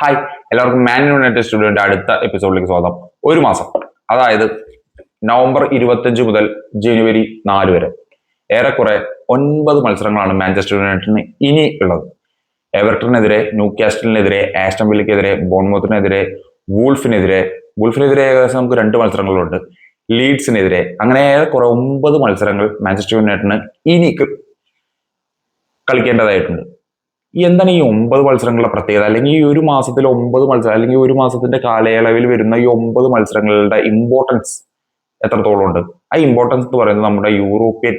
Hi എല്ലാവർക്കും Man United സ്റ്റുഡിയോന്റെ അടുത്ത എപ്പിസോഡിലേക്ക് സ്വാഗതം. ഒരു മാസം അതായത് നവംബർ ഇരുപത്തഞ്ച് മുതൽ ജനുവരി നാല് വരെ ഏറെക്കുറെ ഒൻപത് മത്സരങ്ങളാണ് മാഞ്ചസ്റ്റർ യുണൈറ്റഡിന് ഇനി ഉള്ളത്. എവർട്ടണിനെതിരെ ന്യൂ കാസ്റ്റലിനെതിരെ ആസ്റ്റൺ വില്ലയ്ക്കെതിരെ ബോൺമോത്തിനെതിരെ വൂൾഫിനെതിരെ വൂൾഫിനെതിരെ ഏകദേശം നമുക്ക് രണ്ട് മത്സരങ്ങളുണ്ട്. ലീഡ്സിനെതിരെ അങ്ങനെ ഏറെക്കുറെ ഒമ്പത് മത്സരങ്ങൾ മാഞ്ചസ്റ്റർ യുണൈറ്റഡിന് ഇനി കളിക്കേണ്ടതായിട്ടുണ്ട്. എന്താണ് ഈ ഒമ്പത് മത്സരങ്ങളുടെ പ്രത്യേകത? അല്ലെങ്കിൽ ഈ ഒരു മാസത്തിൽ ഒമ്പത് മത്സരം അല്ലെങ്കിൽ ഒരു മാസത്തിന്റെ കാലയളവിൽ വരുന്ന ഈ ഒമ്പത് മത്സരങ്ങളുടെ ഇമ്പോർട്ടൻസ് എത്രത്തോളം ഉണ്ട്? ആ ഇമ്പോർട്ടൻസ് എന്ന് പറയുന്നത് നമ്മുടെ യൂറോപ്യൻ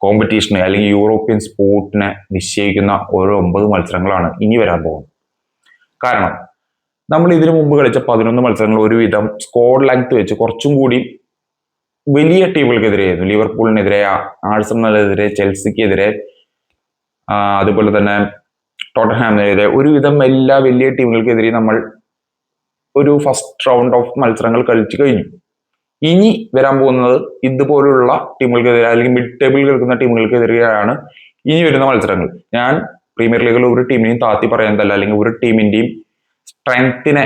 കോമ്പറ്റീഷനെ അല്ലെങ്കിൽ യൂറോപ്യൻ സ്പോർട്ടിനെ നിശ്ചയിക്കുന്ന ഓരോ ഒമ്പത് മത്സരങ്ങളാണ് ഇനി വരാൻ പോകുന്നത്. കാരണം നമ്മൾ ഇതിനു മുമ്പ് കളിച്ച പതിനൊന്ന് മത്സരങ്ങൾ ഒരുവിധം സ്കോഡ് ലെങ്ത് വെച്ച് കുറച്ചും കൂടി വലിയ ടീമുകൾക്കെതിരെയായിരുന്നു ലിവർപൂളിനെതിരെ ആഴ്സണലിനെതിരെ ചെൽസിക്കെതിരെ അതുപോലെ തന്നെ ടോട്ടൻഹാമിനെതിരെ ഒരുവിധം എല്ലാ വലിയ ടീമുകൾക്കെതിരെ നമ്മൾ ഒരു ഫസ്റ്റ് റൗണ്ട് ഓഫ് മത്സരങ്ങൾ കളിച്ചു കഴിഞ്ഞു. ഇനി വരാൻ പോകുന്നത് ഇതുപോലുള്ള ടീമുകൾക്കെതിരെ അല്ലെങ്കിൽ മിഡ് ടേബിളിൽ കളിക്കുന്ന ടീമുകൾക്കെതിരെയാണ് ഇനി വരുന്ന മത്സരങ്ങൾ. ഞാൻ പ്രീമിയർ ലീഗിൽ ഒരു ടീമിനെയും താത്തി പറയുന്നതല്ല അല്ലെങ്കിൽ ഒരു ടീമിന്റെയും സ്ട്രെങ്ത്തിനെ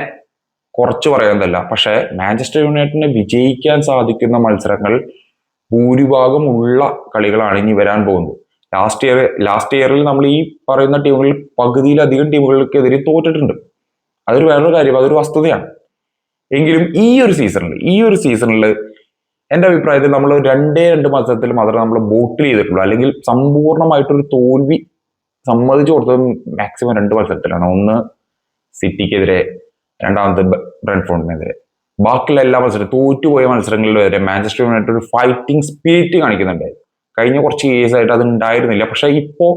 കുറച്ച് പറയുന്നതല്ല പക്ഷേ മാഞ്ചസ്റ്റർ യുണൈറ്റഡിനെ വിജയിക്കാൻ സാധിക്കുന്ന മത്സരങ്ങൾ ഭൂരിഭാഗം ഉള്ള കളികളാണ് ഇനി വരാൻ പോകുന്നത്. ലാസ്റ്റ് ഇയർ ലാസ്റ്റ് ഇയറിൽ നമ്മൾ ഈ പറയുന്ന ടീമുകളിൽ പകുതിയിലധികം ടീമുകൾക്കെതിരെ തോറ്റിട്ടുണ്ട്. അതൊരു വേറൊരു കാര്യം അതൊരു വസ്തുതയാണ്. എങ്കിലും ഈ ഒരു സീസണിൽ ഈ ഒരു സീസണിൽ എന്റെ അഭിപ്രായത്തിൽ നമ്മൾ രണ്ടേ രണ്ട് മത്സരത്തിൽ മാത്രമേ നമ്മൾ ബോട്ടിൽ ചെയ്തിട്ടുള്ളൂ. അല്ലെങ്കിൽ സമ്പൂർണമായിട്ടൊരു തോൽവി സമ്മതിച്ചു കൊടുത്തത് മാക്സിമം രണ്ട് മത്സരത്തിലാണ്. ഒന്ന് സിറ്റിക്കെതിരെ രണ്ടാമത്തെ ബ്രൻഫോണിനെതിരെ ബാക്കിയുള്ള എല്ലാ മത്സരവും തോറ്റുപോയ മത്സരങ്ങളിൽ വരെ മാഞ്ചസ്റ്റർ യുണൈറ്റഡ് ഒരു ഫൈറ്റിംഗ് സ്പിരിറ്റ് കാണിക്കുന്നുണ്ടായിരുന്നു കഴിഞ്ഞ കുറച്ച് കേസ് ആയിട്ട് അത് ഉണ്ടായിരുന്നില്ല പക്ഷേ ഇപ്പോൾ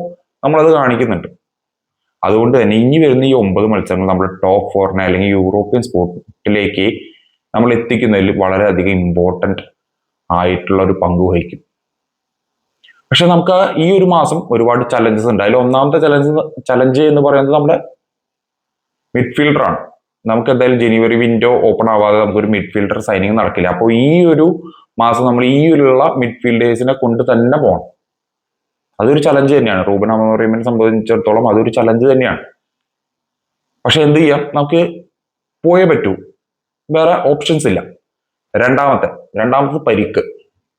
നമ്മളത് കാണിക്കുന്നുണ്ട്. അതുകൊണ്ട് തന്നെ ഇനി വരുന്ന ഈ ഒമ്പത് മത്സരങ്ങൾ നമ്മുടെ ടോപ്പ് ഫോറിനെ അല്ലെങ്കിൽ യൂറോപ്യൻ സ്പോർട്ടിലേക്ക് നമ്മൾ എത്തിക്കുന്നതിൽ വളരെയധികം ഇമ്പോർട്ടന്റ് ആയിട്ടുള്ള ഒരു പങ്ക് വഹിക്കും. പക്ഷെ നമുക്ക് ഈ ഒരു മാസം ഒരുപാട് ചലഞ്ചസ് ഉണ്ട്. അതിൽ ഒന്നാമത്തെ ചലഞ്ച് ചലഞ്ച് എന്ന് പറയുന്നത് നമ്മുടെ മിഡ്ഫീൽഡർ ആണ്. നമുക്ക് എന്തായാലും ജനുവരി വിൻഡോ ഓപ്പൺ ആവാതെ നമുക്കൊരു മിഡ്ഫീൽഡർ സൈനിങ് നടക്കില്ല. അപ്പോൾ ഈ ഒരു മാസം നമ്മൾ ഈ ഉള്ള മിഡ്ഫീൽഡേഴ്സിനെ കൊണ്ട് തന്നെ പോകണം അതൊരു ചലഞ്ച് തന്നെയാണ്. റൂബൻ അമോറിയമിനെ സംബന്ധിച്ചിടത്തോളം അതൊരു ചലഞ്ച് തന്നെയാണ്. പക്ഷെ എന്ത് ചെയ്യാം? നമുക്ക് പോയേ പറ്റൂ. വേറെ ഓപ്ഷൻസ് ഇല്ല. രണ്ടാമത്തെ രണ്ടാമത്തെ പരിക്ക്.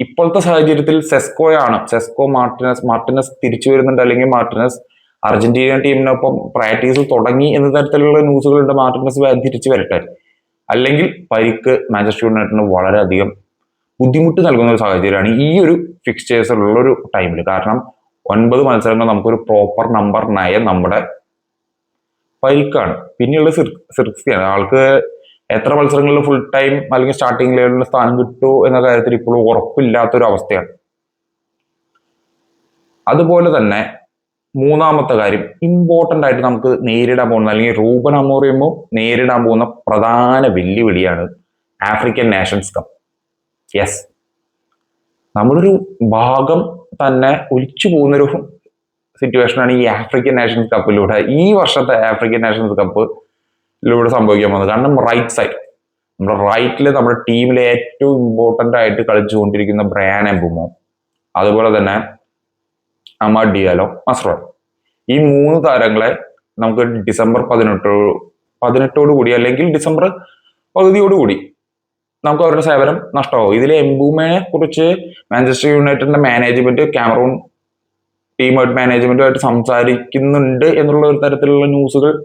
ഇപ്പോഴത്തെ സാഹചര്യത്തിൽ സെസ്കോയാണ്. സെസ്കോ മാർട്ടിനസ് മാർട്ടിനസ് തിരിച്ചു വരുന്നുണ്ട്. അല്ലെങ്കിൽ മാർട്ടിനസ് അർജന്റീന ടീമിനൊപ്പം പ്രാക്ടീസ് തുടങ്ങി എന്ന തരത്തിലുള്ള ന്യൂസുകളുണ്ട് മാർട്ടിനസ് തിരിച്ചു വരട്ടെ. അല്ലെങ്കിൽ പരിക്ക് മാഞ്ചസ്റ്റർ യുണൈറ്റഡിന് വളരെയധികം ബുദ്ധിമുട്ട് നൽകുന്ന ഒരു സാഹചര്യമാണ് ഈ ഒരു ഫിക്സ്ചേഴ്സിലുള്ള ഒരു ടൈമിൽ കാരണം ഒൻപത് മത്സരങ്ങൾ നമുക്കൊരു പ്രോപ്പർ നമ്പർ നയൻ നമ്മുടെ പരിക്കാണ് പിന്നെയുള്ള സിർക്സിയാണ് ആൾക്ക് എത്ര മത്സരങ്ങളിൽ ഫുൾ ടൈം അല്ലെങ്കിൽ സ്റ്റാർട്ടിംഗ് ലെവലിൽ സ്ഥാനം കിട്ടുമോ എന്ന കാര്യത്തിൽ ഇപ്പോഴും ഉറപ്പില്ലാത്തൊരു അവസ്ഥയാണ്. അതുപോലെ തന്നെ മൂന്നാമത്തെ കാര്യം ഇമ്പോർട്ടന്റ് ആയിട്ട് നമുക്ക് നേരിടാൻ പോകുന്ന അല്ലെങ്കിൽ റൂബൻ നേരിടാൻ പോകുന്ന പ്രധാന വെല്ലുവിളിയാണ് ആഫ്രിക്കൻ നാഷൻസ് കപ്പ് യെസ് നമ്മളൊരു ഭാഗം തന്നെ ഒലിച്ചു പോകുന്നൊരു സിറ്റുവേഷനാണ് ഈ ആഫ്രിക്കൻ നാഷൻസ് കപ്പിലൂടെ ഈ വർഷത്തെ ആഫ്രിക്കൻ നാഷൻസ് കപ്പിലൂടെ സംഭവിക്കാൻ പോകുന്നത്. കാരണം റൈറ്റ് സൈഡ് നമ്മുടെ റൈറ്റിൽ നമ്മുടെ ടീമിലെ ഏറ്റവും ഇമ്പോർട്ടന്റ് ആയിട്ട് കളിച്ചുകൊണ്ടിരിക്കുന്ന ബ്രയാൻ എംബുമോ അതുപോലെ തന്നെ അമ ഡിയാലോ മസ്രോ ഈ മൂന്ന് താരങ്ങളെ നമുക്ക് ഡിസംബർ പതിനെട്ടോ പതിനെട്ടോട് കൂടി അല്ലെങ്കിൽ ഡിസംബർ പകുതിയോടുകൂടി നമുക്ക് അവരുടെ സേവനം നഷ്ടമാവും. ഇതിൽ എംബൂമയെ കുറിച്ച് മാഞ്ചസ്റ്റർ യുണൈറ്റഡിന്റെ മാനേജ്മെന്റ് ക്യാമറൂൺ ടീമായിട്ട് മാനേജ്മെന്റുമായിട്ട് സംസാരിക്കുന്നുണ്ട് എന്നുള്ള ഒരു തരത്തിലുള്ള ന്യൂസുകൾ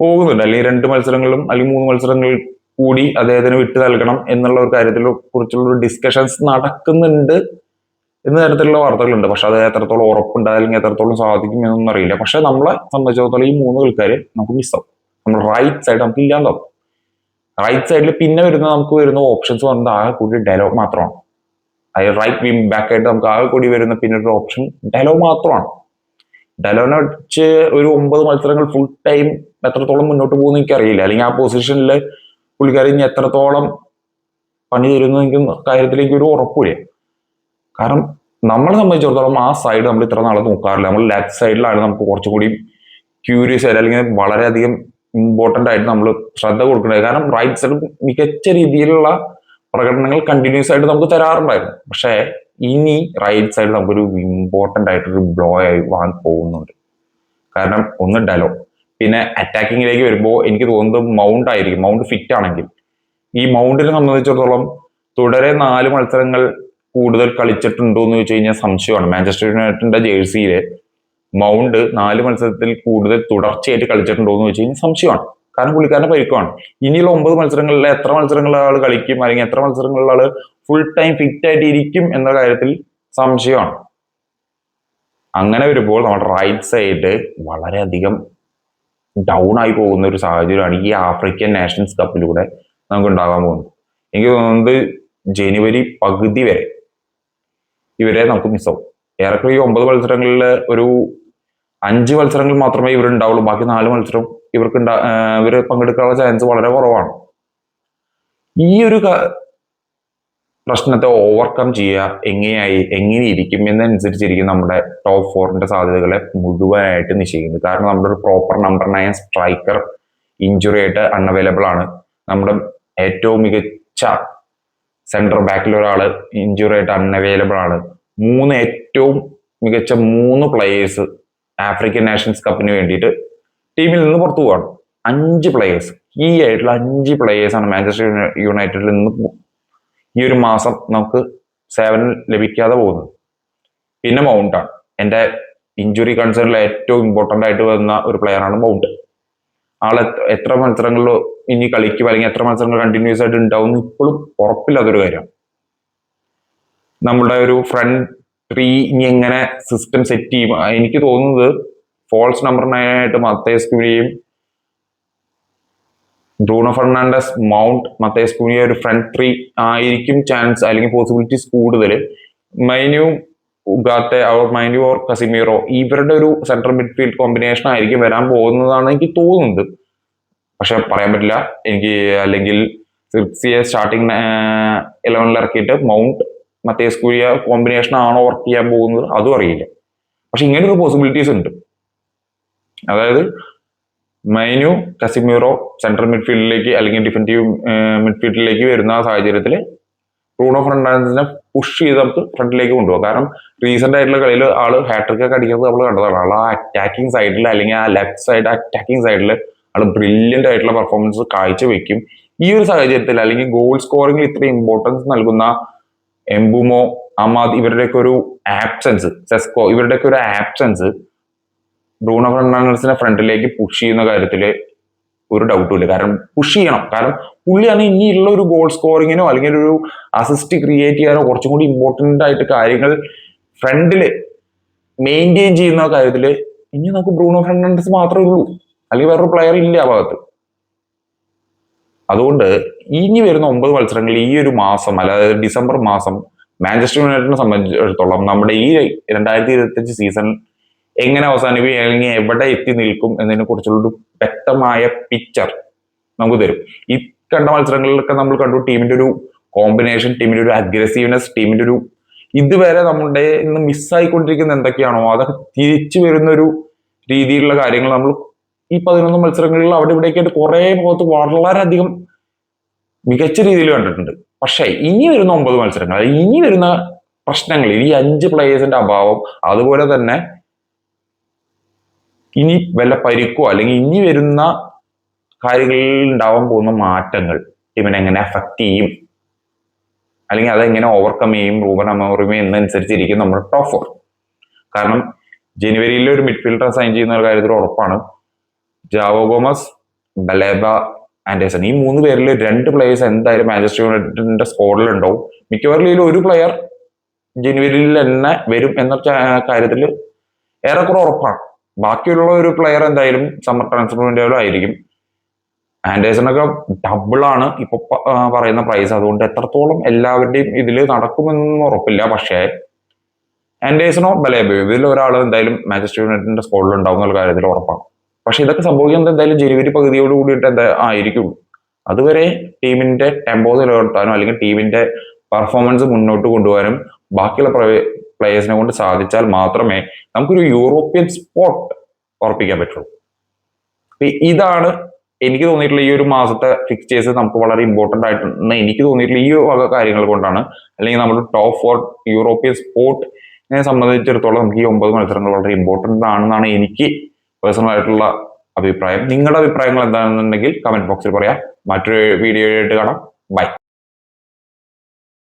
പോകുന്നുണ്ട്. അല്ലെങ്കിൽ രണ്ട് മത്സരങ്ങളിലും അല്ലെങ്കിൽ മൂന്ന് മത്സരങ്ങളിൽ കൂടി അദ്ദേഹത്തിന് വിട്ടു നൽകണം എന്നുള്ള ഒരു കാര്യത്തിൽ കുറിച്ചുള്ള ഒരു ഡിസ്കഷൻസ് നടക്കുന്നുണ്ട് എന്ന തരത്തിലുള്ള വാർത്തകളുണ്ട്. പക്ഷെ അത് എത്രത്തോളം ഉറപ്പുണ്ട് അല്ലെങ്കിൽ എത്രത്തോളം സാധിക്കും എന്നൊന്നും അറിയില്ല. പക്ഷെ നമ്മളെ സംബന്ധിച്ചിടത്തോളം ഈ മൂന്ന് കളിക്കാർ നമുക്ക് മിസ്സാവും നമ്മുടെ റൈറ്റ് സൈഡ് നമുക്ക് ഇല്ലാണ്ടാവും. റൈറ്റ് സൈഡിൽ പിന്നെ വരുന്ന നമുക്ക് വരുന്ന ഓപ്ഷൻസ് പറഞ്ഞത് ആകെ കൂടി ഡയലോഗ് മാത്രമാണ്. അതായത് റൈറ്റ് വിം ബാക്ക് ആയിട്ട് നമുക്ക് ആകെ കൂടി വരുന്ന പിന്നെ ഒരു ഓപ്ഷൻ ഡയലോഗ് മാത്രമാണ്. ഡയലോഗിനെ വെച്ച് ഒരു ഒമ്പത് മത്സരങ്ങൾ ഫുൾ ടൈം എത്രത്തോളം മുന്നോട്ട് പോകുന്നു പോകുന്ന എനിക്കറിയില്ല. അല്ലെങ്കിൽ ആ പൊസിഷനിൽ പുള്ളിക്കാരി ഇനി എത്രത്തോളം പണി തരുന്ന എനിക്ക് കാര്യത്തിലേക്ക് ഒരു ഉറപ്പില്ല കാരണം നമ്മളെ സംബന്ധിച്ചിടത്തോളം ആ സൈഡ് നമ്മൾ ഇത്ര നാളെ നോക്കാറില്ല. നമ്മൾ ലെഫ്റ്റ് സൈഡിലാണ് നമുക്ക് കുറച്ചും കൂടി ക്യൂരിയസ് ആയിട്ട് അല്ലെങ്കിൽ വളരെയധികം ഇമ്പോർട്ടന്റ് ആയിട്ട് നമ്മൾ ശ്രദ്ധ കൊടുക്കേണ്ടത്. കാരണം റൈറ്റ് സൈഡ് മികച്ച രീതിയിലുള്ള പ്രകടനങ്ങൾ കണ്ടിന്യൂസ് ആയിട്ട് നമുക്ക് തരാറുണ്ടായിരുന്നു. പക്ഷേ ഇനി റൈറ്റ് സൈഡ് നമുക്കൊരു ഇമ്പോർട്ടന്റ് ആയിട്ടൊരു ബ്ലോ ആയി വാങ്ങി പോകുന്നുണ്ട്. കാരണം ഒന്ന് ഡലോ. പിന്നെ അറ്റാക്കിങ്ങിലേക്ക് വരുമ്പോൾ എനിക്ക് തോന്നുന്നത് മൗണ്ട് ആയിരിക്കും. മൗണ്ട് ഫിറ്റ് ആണെങ്കിൽ. ഈ മൗണ്ടിനെ സംബന്ധിച്ചിടത്തോളം തുടരെ നാല് മത്സരങ്ങൾ കൂടുതൽ കളിച്ചിട്ടുണ്ടോ എന്ന് ചോദിച്ചു കഴിഞ്ഞാൽ സംശയമാണ്. മാഞ്ചസ്റ്റർ യുണൈറ്റഡിന്റെ ജേഴ്സിയിൽ മൗണ്ട് നാല് മത്സരത്തിൽ കൂടുതൽ തുടർച്ചയായിട്ട് കളിച്ചിട്ടുണ്ടോ എന്ന് വെച്ച് സംശയമാണ്. കാരണം പുള്ളിക്കാരന്റെ പരിക്കുമാണ് ഇനിയുള്ള ഒമ്പത് മത്സരങ്ങളിൽ എത്ര മത്സരങ്ങളിൽ ആൾ കളിക്കും? അല്ലെങ്കിൽ എത്ര മത്സരങ്ങളിൽ ആൾ ഫുൾ ടൈം ഫിറ്റ് ആയിട്ട് ഇരിക്കും എന്ന കാര്യത്തിൽ സംശയമാണ്. അങ്ങനെ വരുമ്പോൾ നമ്മുടെ റൈറ്റ് സൈഡ് വളരെയധികം ഡൗൺ ആയി പോകുന്ന ഒരു സാഹചര്യമാണ് ഈ ആഫ്രിക്കൻ നാഷൻസ് കപ്പിലൂടെ നമുക്ക് ഉണ്ടാകാൻ പോകുന്നത്. എനിക്ക് തോന്നുന്നത് ജനുവരി പകുതി വരെ ഇവരെ നമുക്ക് മിസ്സാവും ഏറെക്കുറെ ഈ ഒമ്പത് മത്സരങ്ങളിൽ ഒരു അഞ്ച് മത്സരങ്ങൾ മാത്രമേ ഇവരുണ്ടാവുള്ളൂ. ബാക്കി നാല് മത്സരം ഇവർക്ക് ഉണ്ടാ ഇവർ പങ്കെടുക്കാനുള്ള ചാൻസ് വളരെ കുറവാണ്. ഈ ഒരു പ്രശ്നത്തെ ഓവർകം ചെയ്യുക എങ്ങനെയായി എങ്ങനെ ഇരിക്കും എന്നനുസരിച്ചിരിക്കും നമ്മുടെ ടോപ്പ് ഫോറിന്റെ സാധ്യതകളെ മുഴുവനായിട്ട് നിശ്ചയിക്കുന്നത്. കാരണം നമ്മുടെ ഒരു proper number nine striker injury ആയിട്ട് അൺഅവൈലബിൾ ആണ്. നമ്മുടെ ഏറ്റവും മികച്ച സെൻട്രൽ ബാക്കിൽ ഒരാൾ ഇഞ്ചുറി ആയിട്ട് അൺഅവൈലബിൾ ആണ്. മൂന്ന് ഏറ്റവും മികച്ച മൂന്ന് പ്ലേയേഴ്സ് ആഫ്രിക്കൻ നാഷൻസ് കപ്പിന് വേണ്ടിയിട്ട് ടീമിൽ നിന്ന് പുറത്തു പോവാണ്. അഞ്ച് പ്ലെയേഴ്സ് ഈ ആയിട്ടുള്ള അഞ്ച് പ്ലെയേഴ്സാണ് മാഞ്ചസ്റ്റർ യുണൈറ്റഡിൽ നിന്ന് ഈ ഒരു മാസം നമുക്ക് സേവനം ലഭിക്കാതെ പോകുന്നത്. പിന്നെ മൗണ്ടാണ് എന്റെ ഇഞ്ചുറി കൺസേണിൽ ഏറ്റവും ഇമ്പോർട്ടന്റ് ആയിട്ട് വരുന്ന ഒരു പ്ലെയർ ആണ് മൗണ്ട് ആൾ എത്ര- മത്സരങ്ങളിലോ ഇനി കളിക്കും അല്ലെങ്കിൽ എത്ര മത്സരങ്ങൾ കണ്ടിന്യൂസ് ആയിട്ട് ഉണ്ടാവും ഇപ്പോഴും ഉറപ്പില്ലാത്തൊരു കാര്യമാണ്. നമ്മുടെ ഒരു ഫ്രണ്ട് ത്രീ ഇനി എങ്ങനെ സിസ്റ്റം സെറ്റ് ചെയ്യും? എനിക്ക് തോന്നുന്നത് ഫോൾസ് നമ്പർ നയനായിട്ട് Matheus കുനിയും Bruno Fernandes Mount Matheus Cunha ഒരു ഫ്രണ്ട് ത്രീ ആയിരിക്കും ചാൻസ് അല്ലെങ്കിൽ പോസിബിലിറ്റീസ് കൂടുതൽ മൈന്യൂ ഉഗാത്തെ അവർ മൈന്യൂ ഓർ കസിമീറോ ഇവരുടെ ഒരു സെൻട്രൽ മിഡ്ഫീൽഡ് കോമ്പിനേഷൻ ആയിരിക്കും വരാൻ പോകുന്നതാണ് എനിക്ക് തോന്നുന്നത്. പക്ഷെ പറയാൻ പറ്റില്ല. എനിക്ക് അല്ലെങ്കിൽ സിർസിയെ സ്റ്റാർട്ടിങ് ഇലവനിൽ ഇറക്കിയിട്ട് മൗണ്ട് മത്തേസ് കുരിയ കോമ്പിനേഷൻ ആണോ വർക്ക് ചെയ്യാൻ പോകുന്നത് അതും അറിയില്ല. പക്ഷെ ഇങ്ങനെ ഒരു പോസിബിലിറ്റീസ് ഉണ്ട്. അതായത് മൈനു കസിമീറോ സെൻട്രൽ മിഡ്ഫീൽഡിലേക്ക് അല്ലെങ്കിൽ ഡിഫന്റീവ് മിഡ്ഫീൽഡിലേക്ക് വരുന്ന സാഹചര്യത്തിൽ ബ്രൂണോ ഫെർണാണ്ടസിനെ പുഷ് ചെയ്ത് നമുക്ക് ഫ്രണ്ടിലേക്ക് കൊണ്ടുപോകാം. കാരണം റീസെന്റ് ആയിട്ടുള്ള കളിയിൽ ആൾ ഹാട്രിക് ഒക്കെ അടിക്കുന്നത് നമ്മൾ കണ്ടതാണ്. ആൾ ആ അറ്റാക്കിംഗ് സൈഡിൽ അല്ലെങ്കിൽ ആ ലെഫ്റ്റ് സൈഡ് അറ്റാക്കിംഗ് സൈഡിൽ ആൾ ബ്രില്യന്റ് ആയിട്ടുള്ള പെർഫോമൻസ് കാഴ്ചവെക്കും. ഈ ഒരു സാഹചര്യത്തിൽ അല്ലെങ്കിൽ ഗോൾ സ്കോറിംഗിൽ ഇത്ര ഇമ്പോർട്ടൻസ് നൽകുന്ന എംബുമോ അമാദ് ഇവരുടെയൊക്കെ ഒരു ആബ്സെൻസ് സെസ്കോ ഇവരുടെയൊക്കെ ഒരു ആബ്സെൻസ് ബ്രൂണോ ഫെർണാണ്ടസിനെ ഫ്രണ്ടിലേക്ക് പുഷ് ചെയ്യുന്ന കാര്യത്തിൽ ഒരു ഡൗട്ടും ഇല്ല. കാരണം പുഷ് ചെയ്യണം. കാരണം പുള്ളിയാണ് ഇനിയുള്ള ഒരു ഗോൾ സ്കോറിങ്ങിനോ അല്ലെങ്കിൽ ഒരു അസിസ്റ്റ് ക്രിയേറ്റ് ചെയ്യാനോ കുറച്ചും കൂടി ഇമ്പോർട്ടന്റ് ആയിട്ട് കാര്യങ്ങൾ ഫ്രണ്ടിൽ മെയിന്റെയിൻ ചെയ്യുന്ന കാര്യത്തിൽ ഇനി നമുക്ക് ബ്രൂണോ ഫെർണാണ്ടസ് മാത്രമേ ഉള്ളൂ. അല്ലെങ്കിൽ വേറൊരു പ്ലെയർ ഇല്ല ആ ഭാഗത്ത്. അതുകൊണ്ട് ഇനി വരുന്ന ഒമ്പത് മത്സരങ്ങളിൽ ഈ ഒരു മാസം അല്ലാതെ ഡിസംബർ മാസം മാഞ്ചസ്റ്റർ യുണൈറ്റഡിനെ സംബന്ധിച്ചിടത്തോളം നമ്മുടെ ഈ രണ്ടായിരത്തി ഇരുപത്തി സീസൺ എങ്ങനെ അവസാനിക്കും അല്ലെങ്കിൽ എവിടെ എത്തി നിൽക്കും എന്നതിനെ കുറിച്ചുള്ള ഒരു വ്യക്തമായ പിക്ചർ നമുക്ക് തരും. ഈ കണ്ട മത്സരങ്ങളിലൊക്കെ നമ്മൾ കണ്ടു ടീമിന്റെ ഒരു കോമ്പിനേഷൻ ടീമിന്റെ ഒരു അഗ്രസീവ്നെസ് ടീമിന്റെ ഒരു ഇതുവരെ നമ്മുടെ ഇന്ന് മിസ്സായിക്കൊണ്ടിരിക്കുന്ന എന്തൊക്കെയാണോ അതൊക്കെ തിരിച്ചു വരുന്ന ഒരു രീതിയിലുള്ള കാര്യങ്ങൾ നമ്മൾ ഈ പതിനൊന്ന് മത്സരങ്ങളിൽ അവിടെ ഇവിടേക്കായിട്ട് കുറെ മുഖത്ത് വളരെയധികം മികച്ച രീതിയിൽ കണ്ടിട്ടുണ്ട്. പക്ഷേ ഇനി വരുന്ന ഒമ്പത് മത്സരങ്ങൾ ഇനി വരുന്ന പ്രശ്നങ്ങൾ ഈ അഞ്ച് പ്ലേയേഴ്സിന്റെ അഭാവം അതുപോലെ തന്നെ ഇനി വല്ല പരിക്കോ അല്ലെങ്കിൽ ഇനി വരുന്ന കാര്യങ്ങളിൽ ഉണ്ടാവാൻ പോകുന്ന മാറ്റങ്ങൾ ടീമിനെ എങ്ങനെ അഫക്റ്റ് ചെയ്യും? അല്ലെങ്കിൽ അതെങ്ങനെ ഓവർകം ചെയ്യും? റൂബൻ അമോറിമി എന്നനുസരിച്ചിരിക്കും നമ്മുടെ ടോപ്പ് ഫോർ കാരണം ജനുവരിയിൽ ഒരു മിഡ്ഫീൽഡർ സൈൻ ചെയ്യുന്ന ഒരു കാര്യത്തിൽ ഉറപ്പാണ്. ജാവോ ഗോമസ് ബലേബ ആൻഡേഴ്സൺ ഈ മൂന്ന് പേരിൽ രണ്ട് പ്ലേയേഴ്സ് എന്തായാലും മാഞ്ചസ്റ്റർ യുണൈറ്റഡിന്റെ സ്കോഡിൽ ഉണ്ടാവും. മിക്കവാറും ഇതിൽ ഒരു പ്ലെയർ ജനുവരിയിൽ തന്നെ വരും എന്ന കാര്യത്തിൽ ഏറെക്കുറെ ഉറപ്പാണ്. ബാക്കിയുള്ള ഒരു പ്ലെയർ എന്തായാലും സമ്മർ ട്രാൻസ്ഫർ വിൻഡോയിലും ആയിരിക്കും. ആൻഡേഴ്സണൊക്കെ ഡബിൾ ആണ് ഇപ്പൊ പറയുന്ന പ്രൈസ് അതുകൊണ്ട് എത്രത്തോളം എല്ലാവരുടെയും ഇതിൽ നടക്കുമെന്നൊന്നും ഉറപ്പില്ല. പക്ഷേ ആൻഡേഴ്സണോ ബലേബയോ ഇതിൽ ഒരാൾ എന്തായാലും മാഞ്ചസ്റ്റർ യുണൈറ്റഡിന്റെ സ്കോഡിൽ ഉണ്ടാവും എന്നുള്ള കാര്യത്തിൽ ഉറപ്പാണ്. പക്ഷെ ഇതൊക്കെ സംഭവിക്കുന്നത് എന്തായാലും ജനുവരി പകുതിയോട് കൂടിയിട്ട് എന്താ ആയിരിക്കുള്ളൂ. അതുവരെ ടീമിന്റെ ടെമ്പോ നിലനിർത്താനോ അല്ലെങ്കിൽ ടീമിന്റെ പെർഫോമൻസ് മുന്നോട്ട് കൊണ്ടുപോകാനും ബാക്കിയുള്ള പ്ലേയേഴ്സിനെ കൊണ്ട് സാധിച്ചാൽ മാത്രമേ നമുക്കൊരു യൂറോപ്യൻ സ്പോട്ട് ഉറപ്പിക്കാൻ പറ്റുള്ളൂ. ഇതാണ് എനിക്ക് തോന്നിയിട്ടുള്ള ഈ ഒരു മാസത്തെ ഫിക്സ്റ്റേഴ്സ് നമുക്ക് വളരെ ഇമ്പോർട്ടന്റ് ആയിട്ടുണ്ട് എനിക്ക് തോന്നിയിട്ടുള്ള ഈ വക കാര്യങ്ങൾ കൊണ്ടാണ് അല്ലെങ്കിൽ നമ്മുടെ ടോപ്പ് ഫോർ യൂറോപ്യൻ സ്പോർട്ടിനെ സംബന്ധിച്ചിടത്തോളം നമുക്ക് ഈ ഒമ്പത് മത്സരങ്ങൾ വളരെ ഇമ്പോർട്ടന്റ് ആണെന്നാണ് എനിക്ക് പേഴ്സണൽ ആയിട്ടുള്ള അഭിപ്രായം. നിങ്ങളുടെ അഭിപ്രായങ്ങൾ എന്താണെന്നുണ്ടെങ്കിൽ കമന്റ് ബോക്സിൽ പറയാം. മറ്റൊരു വീഡിയോ ആയിട്ട് കാണാം. ബൈ